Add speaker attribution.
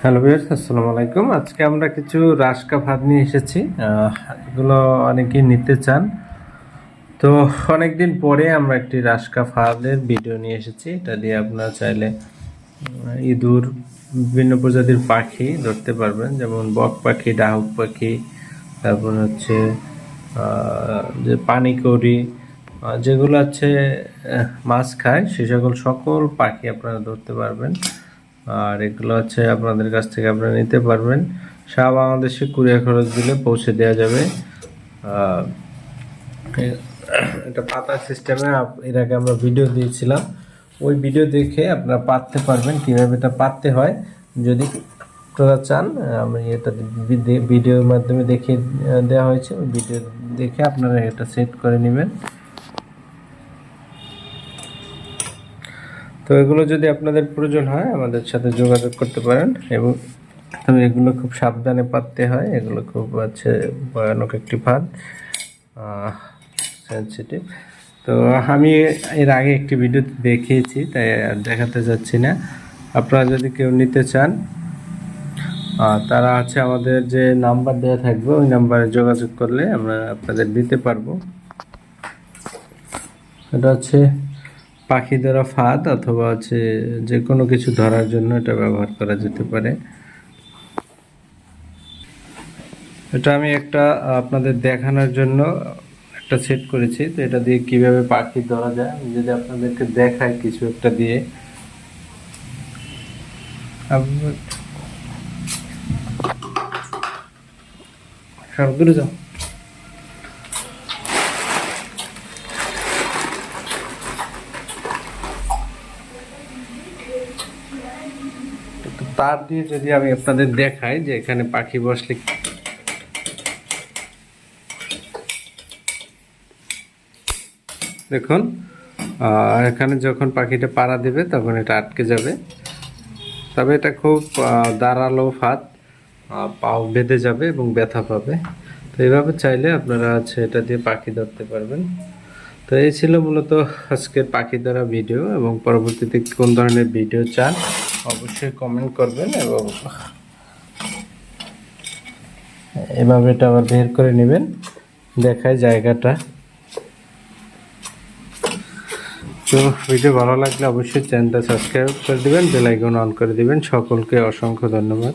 Speaker 1: Hello viewers আসসালামু আলাইকুম। আজকে আমরা কিছু রাসকা ভাত নিয়ে এসেছি। এগুলো অনেকেই নিতে চান। তো অনেকদিন পরে আমরা একটি রাসকা ফাদের ভিডিও নিয়ে এসেছি। এটা দিয়ে আপনারা চাইলে ইঁদুর বিভিন্ন প্রজাতির পাখি ধরতে পারবেন। যেমন বক পাখি ডাহুক পাখি তারপর হচ্ছে যে আহ, যেগুলো আছে মাছ খায় সে সকল সকল পাখি আপনারা ধরতে পারবেন। আর এগুলো হচ্ছে আপনাদের কাছ থেকে আপনারা নিতে পারবেন। সারা বাংলাদেশে কুরিয়ার খরচ দিলে পৌঁছে দেওয়া যাবে। এটা পাতা সিস্টেমে এর আগে আমরা ভিডিও দিয়েছিলাম। ওই ভিডিও দেখে আপনারা পাততে পারবেন। কীভাবে এটা পাততে হয়, যদি আপনারা চান, আমি এটা ভিডিওর মাধ্যমে দেখিয়ে দেওয়া হয়েছে। ভিডিও দেখে আপনারা এটা সেট করে নেবেন। তো এগুলো যদি আপনাদের প্রয়োজন হয়, আমাদের সাথে যোগাযোগ করতে পারেন এবং তবে এগুলো খুব সাবধানে পাততে হয়। এগুলো খুব আছে ভয়ানক একটি ফাঁদ সেন্সিটিভ তো আমি এর আগে একটি ভিডিও দেখিয়েছি, তাই আর দেখাতে যাচ্ছি না। আপনারা যদি কেউ নিতে চান তারা আছে আমাদের যে নাম্বার দেওয়া থাকবে, ওই নাম্বারে যোগাযোগ করলে আমরা আপনাদের দিতে পারব। এটা হচ্ছে পাখি ধরা ফাঁদ অথবা হচ্ছে যে কোনো কিছু ধরার জন্য এটা ব্যবহার করা যেতে পারে। এটা আমি একটা, আপনাদের দেখানোর জন্য একটা সেট করেছি। তো এটা দিয়ে কীভাবে পাখি ধরা যায় যদি আপনাদেরকে দেখাই কিছু একটা দিয়ে। সব দূরে যাও তো তার দিয়ে যদি আমি আপনাদের দেখাই যে এখানে পাখি বসলে দেখুন এখানে যখন পাখিটা পাড়া দেবে, তখন এটা আটকে যাবে। তবে এটা খুব দাঁড়াল ফাঁদ পাও বেঁধে যাবে এবং ব্যথা পাবে। তো এইভাবে চাইলে আপনারা আছে এটা দিয়ে পাখি ধরতে পারবেন। তো এই ছিল মূলত আজকের পাখি ধরা ভিডিও এবং পরবর্তীতে কোন ধরনের ভিডিও চান অবশ্যই কমেন্ট করবেন এবং এভাবে এটা আবার বের করে নেবেন। দেখায় জায়গাটা। তো ভিডিও ভালো লাগলে অবশ্যই চ্যানেলটা সাবস্ক্রাইব করে দেবেন বেলাইকন অন করে দেবেন। সকলকে অসংখ্য ধন্যবাদ।